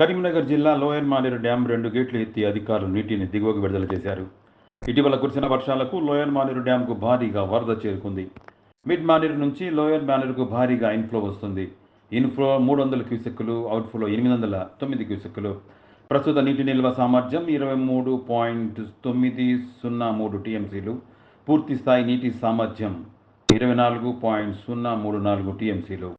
కరీంనగర్ జిల్లా lower Maneru dam రెండు గేట్లు ఎత్తి అధికారులు నీటిని దిగువకు విడుదల చేశారు. ఇటీవల కురిసిన వర్షాలకు లోయర్ మానేరు డ్యాంకు భారీగా వరద చేరుకుంది. మిడ్ మానేరు నుంచి లోయర్ మానేరుకు భారీగా ఇన్ఫ్లో వస్తుంది. ఇన్ఫ్లో మూడు వందల క్యూసెక్కులు అవుట్ఫ్లో ఎనిమిది వందల తొమ్మిది క్యూసెక్కులు. ప్రస్తుత నీటి నిల్వ సామర్థ్యం ఇరవై మూడు పాయింట్ తొమ్మిది సున్నా మూడు టీఎంసీలు. పూర్తి స్థాయి నీటి సామర్థ్యం ఇరవై నాలుగు పాయింట్ సున్నా మూడు నాలుగు టీఎంసీలు.